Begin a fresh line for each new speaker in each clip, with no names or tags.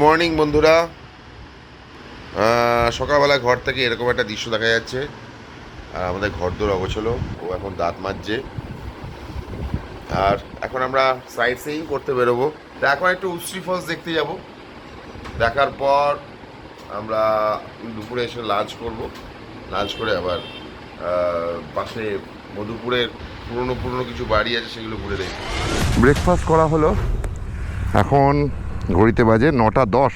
Morning, বন্ধুরা। সকালবেলা ঘর থেকে এরকম একটা দৃশ্য দেখা যাচ্ছে। আর আমাদের ঘর দোর অগোছলো, ও এখন দাঁত মাজছে। আর এখন আমরা সাইড সিইং করতে বেরোবো। তো এখন একটু উশ্রী ফলস দেখতে যাব। দেখার পর আমরা দুপুরে এসে লাঞ্চ করব। লাঞ্চ করে আবার পাশে মধুপুরের পুরনো পুরনো কিছু বাড়ি আছে, সেগুলো ঘুরে দেখব। ব্রেকফাস্ট করা হলো। এখন ঘড়িতে বাজে নটা দশ।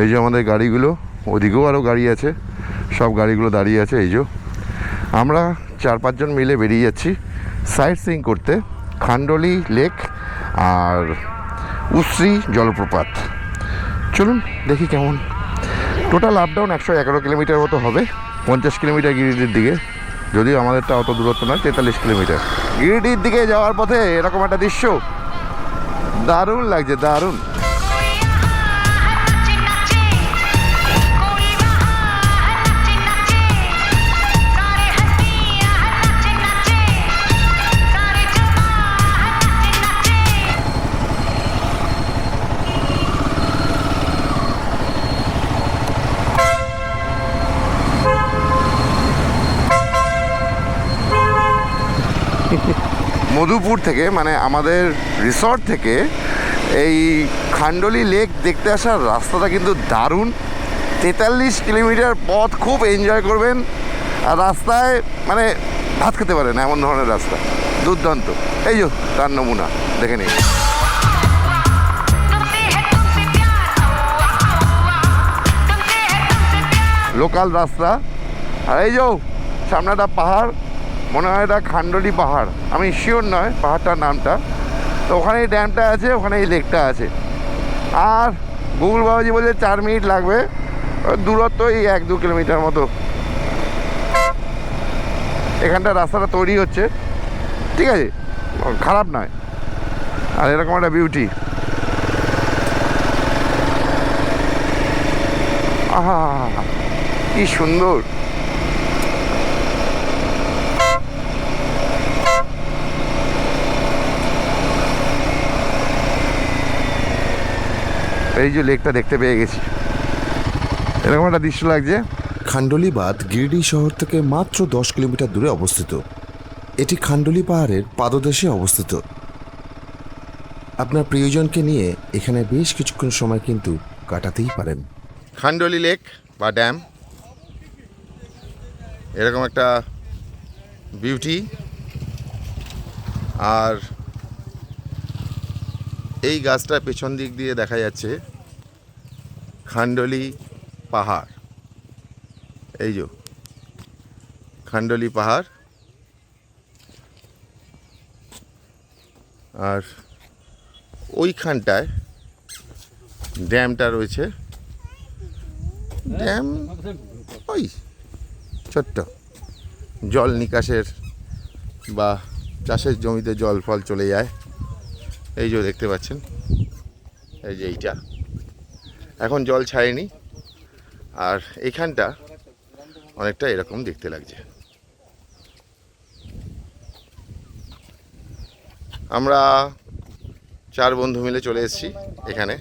এই যে আমাদের গাড়িগুলো, ওদিকেও আরও গাড়ি আছে, সব গাড়িগুলো দাঁড়িয়ে আছে, এই যে। আমরা চার পাঁচজন মিলে বেরিয়ে যাচ্ছি সাইট সিং করতে, খান্ডলি লেক আর উশ্রী জলপ্রপাত। চলুন দেখি কেমন। টোটাল আপ ডাউন একশো এগারো কিলোমিটার মতো হবে, পঞ্চাশ কিলোমিটার গিরিডির দিকে। যদিও আমাদেরটা অত দূরত্ব নয়, তেতাল্লিশ কিলোমিটার। গিরিডির দিকে যাওয়ার পথে এরকম একটা দৃশ্য। দারুণ লাগছে, দারুণ। মধুপুর থেকে মানে আমাদের রিসর্ট থেকে এই খান্ডলি লেক দেখতে আসার রাস্তাটা কিন্তু দারুণ। তেতাল্লিশ কিলোমিটার পথ, খুব এনজয় করবেন। আর রাস্তায় মানে ভাত খেতে পারেন, এমন ধরনের রাস্তা। দুর্দান্ত। এই যো, তার নমুনা, দেখে নিন। লোকাল রাস্তা। আর এই যো, সামনেটা পাহাড়। মনে হয় এটা খান্ডলি পাহাড়। আমি শিওর নয় পাহাড়টার নামটা। তো ওখানে এই ড্যামটা আছে, ওখানে এই লেকটা আছে। আর গুগল বাবাজি বলছে চার মিনিট লাগবে। দূরত্ব এই এক দু কিলোমিটার মতো। এখানটা রাস্তাটা তৈরি হচ্ছে। ঠিক আছে? খারাপ নয়। আর এরকম একটা বিউটি আহা, কি সুন্দর। এই যে লেকটা দেখতে পেয়ে গেছি। এরকম একটা দৃশ্য লাগছে।
খান্ডলি বাঁধ গিরিডি শহর থেকে মাত্র দশ কিলোমিটার দূরে অবস্থিত। এটি খান্ডলি পাহাড়ের পাদদেশে অবস্থিত। আপনার প্রিয়জনকে নিয়ে এখানে বেশ কিছুক্ষণ সময় কিন্তু কাটাতেই পারেন।
খান্ডলি লেক বা ড্যাম এরকম একটা বিউটি। আর এই গাছটার পেছন দিক দিয়ে দেখা যাচ্ছে খান্ডলি পাহাড়। এই যে খান্ডলি পাহাড়। আর ওইখানটায় ড্যামটা রয়েছে। ড্যাম ওই ছোট্ট। জল নিকাশের বা চাষের জমিতে জল ফল চলে যায়। এই যে দেখতে পাচ্ছেন, এই যে এইটা। এখন জল ছাড়েনি, আর এইখানটা অনেকটা এরকম দেখতে লাগছে। আমরা চার বন্ধু মিলে চলে এসেছি এখানে।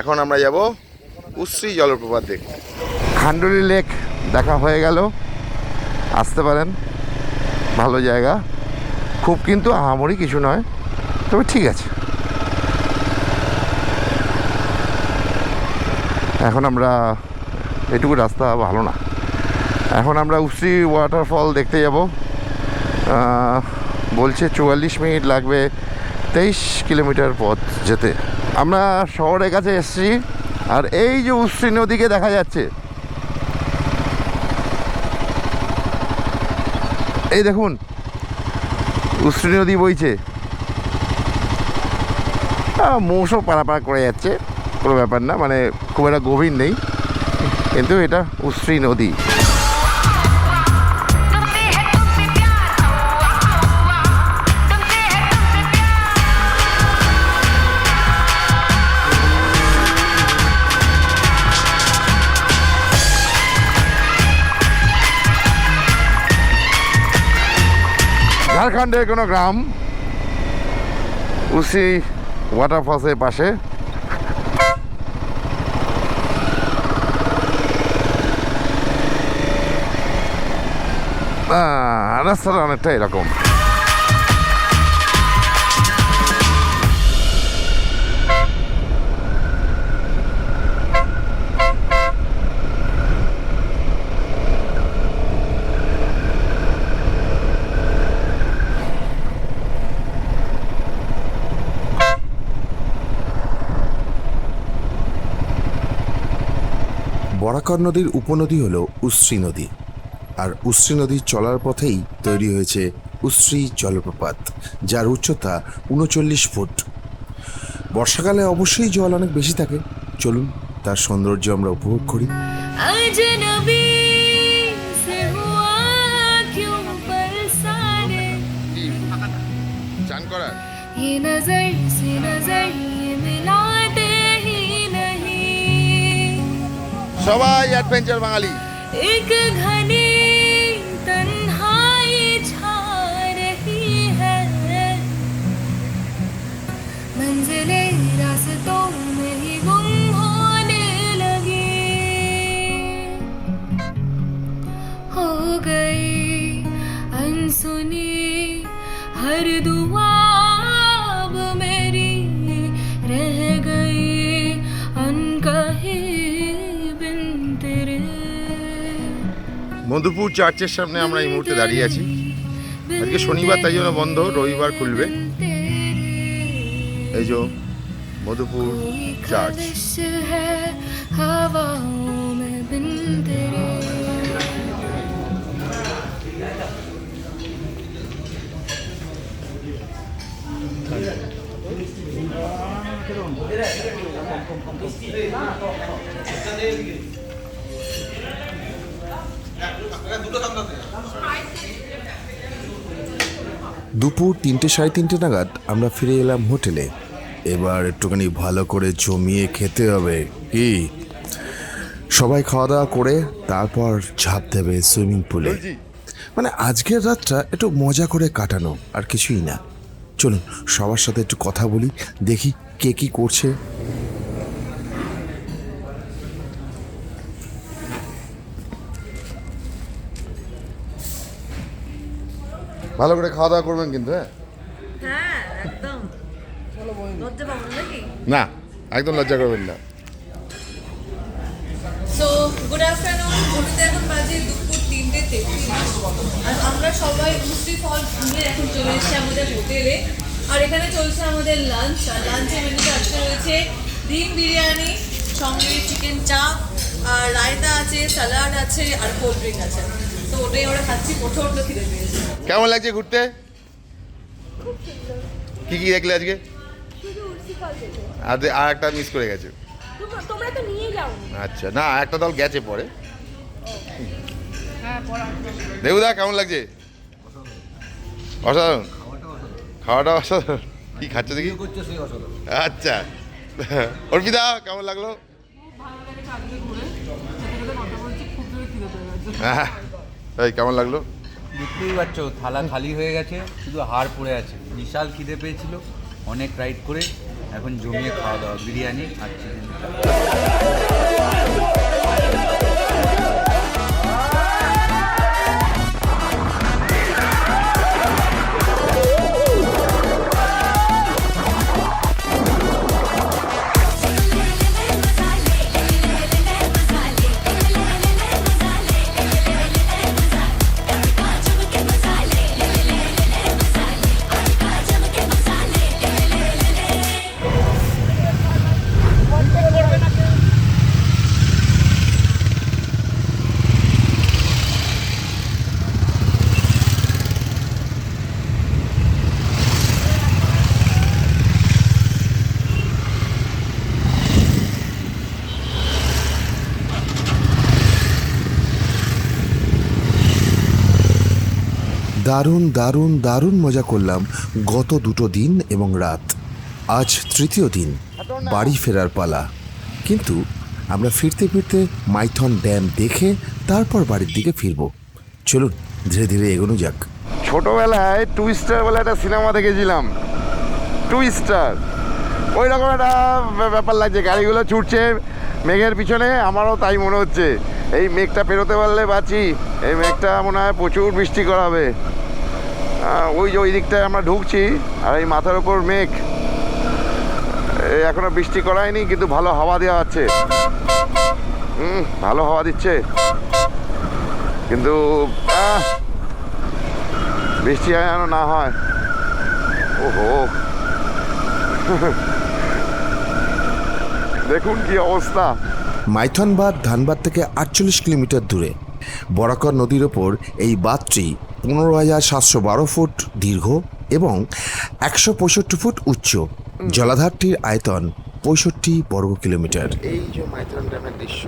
এখন আমরা যাব উশ্রী জলপ্রপাত দেখতে। খান্ডলি লেক দেখা হয়ে গেল। আসতে পারেন, ভালো জায়গা। খুব কিন্তু আহামরি কিছু নয়। তবে ঠিক আছে। এখন আমরা, এটুকু রাস্তা ভালো না। এখন আমরা উশ্রী ওয়াটারফল দেখতে যাব। বলছে চুয়াল্লিশ মিনিট লাগবে তেইশ কিলোমিটার পথ যেতে। আমরা শহরের কাছে এসেছি, আর এই যে উশ্রী নদীকে দেখা যাচ্ছে। এই দেখুন উশ্রী নদী বইছে। মোষও পারাপার করে যাচ্ছে, কোনো ব্যাপার না মানে খুব একটা গভীর নেই, কিন্তু এটা উশ্রী নদী। ঝাড়খণ্ডের কোনো গ্রাম উশ্রী ওয়াটারফলসের পাশে। রাস্তাটা অনেকটা এরকম।
বরাকর নদীর উপনদী হল উশ্রী নদী আর উশ্রী নদীর চলার পথেই তৈরি হয়েছে উশ্রী জলপ্রপাত যার উচ্চতা উনচল্লিশ ফুট বর্ষাকালে অবশ্যই জল অনেক বেশি থাকে চলুন তার সৌন্দর্য আমরা উপভোগ করি
अजनबी से हुआ क्यों बरसाने
চান করার
ये नजर से नजर ये मिलाते
সবাই অ্যাডভেঞ্চার বাঙালি
एक घनी तन्हाई छा रही है मंजिले रास्तों में ही गुम होने लगी हो गई अनसुनी हर दुआ
মধুপুর চার্চের সামনে আমরা এই মুহূর্তে দাঁড়িয়ে আছি আজকে শনিবার, তাই জন্য বন্ধ, রবিবার খুলবে এই যে মধুপুর চার্চ
Gracias.
দুপুর তিনটে সাড়ে তিনটে নাগাদ আমরা ফিরে এলাম হোটেলে। এবার একটুখানি ভালো করে জমিয়ে খেতে হবে, কি? সবাই খাওয়া দাওয়া করে তারপর ঝাঁপ দেবে সুইমিং পুলে। মানে আজকের রাতটা একটু মজা করে কাটানো, আর কিছুই না। চলুন, সবার সাথে একটু কথা বলি, দেখি কে কি করছে।
ভালো করে খাওয়া দাওয়া করবেন কিন্তু হ্যাঁ?
হ্যাঁ একদম। না
একদম লজ্জা করবেন না।
সো গুড আফটারনুন ঘড়িতে এখন বাজে দুপুর তিনটে তেত্রিশ। আর আমরা সবাই উস্তি ফল ঘুরে এখন চলে এসেছি আমাদের হোটেলে। আর এখানে চলছে আমাদের লাঞ্চ আর লাঞ্চের মেনুতে আজকে রয়েছে ডিম বিরিয়ানি সঙ্গে চিকেন চাপ আর রায়তা আছে স্যালাড আছে আর কোল্ড ড্রিঙ্ক আছে। তো ওটাই আমরা খাচ্ছি প্রচণ্ড খিদে পেয়েছে।
কেমন লাগছে ঘুরতে? কি কি দেখলে আজকে? আর একটা মিস করে গেছে। আচ্ছা না একটা দল গেছে পরে। দেবুদা কেমন লাগছে? অসাধারণ। খাওয়াটা অসাধারণ। কি খাচ্ছে দেখি? আচ্ছা। অর্পিতা কেমন লাগল? হ্যাঁ এই কেমন লাগল?
দেখতেই পাচ্ছ, থালা খালি হয়ে গেছে, শুধু হাড় পড়ে আছে। বিশাল খিদে পেয়েছিল, অনেক রাইড করে এখন জমিয়ে খাওয়া দাওয়া, বিরিয়ানি আর চিকেন
দারুণ দারুণ দারুণ মজা করলাম গত দুটো দিন এবং রাত। আজ তৃতীয় দিন, বাড়ি ফেরার পালা। কিন্তু আমরা ফিরতে ফিরতে মাইথন ড্যাম দেখে তারপর বাড়ির দিকে ফিরব। চলুন, ধীরে ধীরে এগোনো যাক।
ছোটবেলায় টুইস্টার বলে একটা সিনেমা দেখেছিলাম। টুইস্টার। ওই রকম একটা ব্যাপার লাগছে, গাড়িগুলো ছুটছে মেঘের পিছনে, আমারও তাই মনে হচ্ছে। এই মেঘটা পেরোতে পারলে বাঁচি, এই মেঘটা মনে হয় প্রচুর বৃষ্টি করাবে। ওই যে ওই দিকটায় আমরা ঢুকছি, আর এই মাথার উপর মেঘ। এই এখনও বৃষ্টি করায়নি, কিন্তু ভালো হাওয়া দেওয়া আছে। হুম ভালো হাওয়া দিচ্ছে। কিন্তু বৃষ্টি যেন না হয়। ওহো। দেখুন কি অবস্থা।
মাইথন বাঁধ ধানবাদ থেকে আটচল্লিশ কিলোমিটার দূরে। বরাকর নদীর ওপর এই বাঁধটি পনেরো হাজার সাতশো বারো ফুট দীর্ঘ এবং একশো পঁয়ষট্টি ফুট উচ্চ। জলাধারটির আয়তন পঁয়ষট্টি বর্গ কিলোমিটার।
এই যে মাইথন ড্যামের দৃশ্য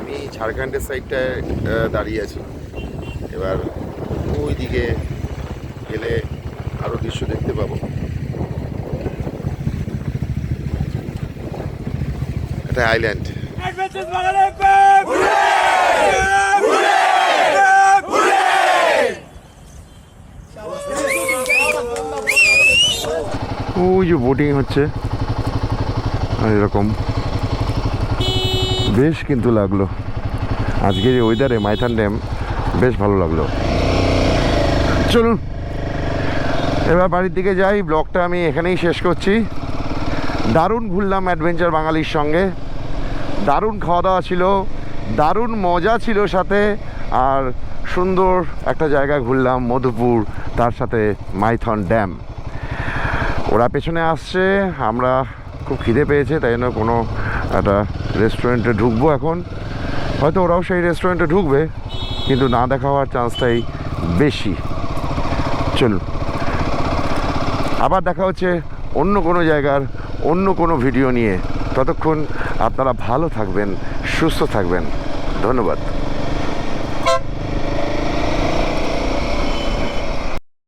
আমি ঝাড়খণ্ডের সাইডটায় দাঁড়িয়ে আছি। এবার ওই দিকে গেলে আরও দৃশ্য দেখতে পাবো। এটা আইল্যান্ড ওই যে বোটিং হচ্ছে এরকম। বেশ কিন্তু লাগল। আজকের এই ওয়েদারে মাইথান ড্যাম বেশ ভালো লাগল। চলুন, এবার বাড়ির দিকে যাই। ব্লগটা আমি এখানেই শেষ করছি। দারুণ ঘুরলাম অ্যাডভেঞ্চার বাঙালির সঙ্গে। দারুণ খাওয়া দাওয়া ছিল, দারুণ মজা ছিল সাথে, আর সুন্দর একটা জায়গা ঘুরলাম, মধুপুর, তার সাথে মাইথন ড্যাম। ওরা পেছনে আসছে, আমরা খুব খিদে পেয়েছে, তাই জন্য কোনো একটা রেস্টুরেন্টে ঢুকবো এখন। হয়তো ওরাও সেই রেস্টুরেন্টে ঢুকবে, কিন্তু না দেখা হওয়ার চান্সটাই বেশি। চলুন। আবার দেখা হচ্ছে অন্য কোনো জায়গার, অন্য কোনো ভিডিও নিয়ে। ততক্ষণ আপনারা ভালো থাকবেন, সুস্থ থাকবেন। ধন্যবাদ।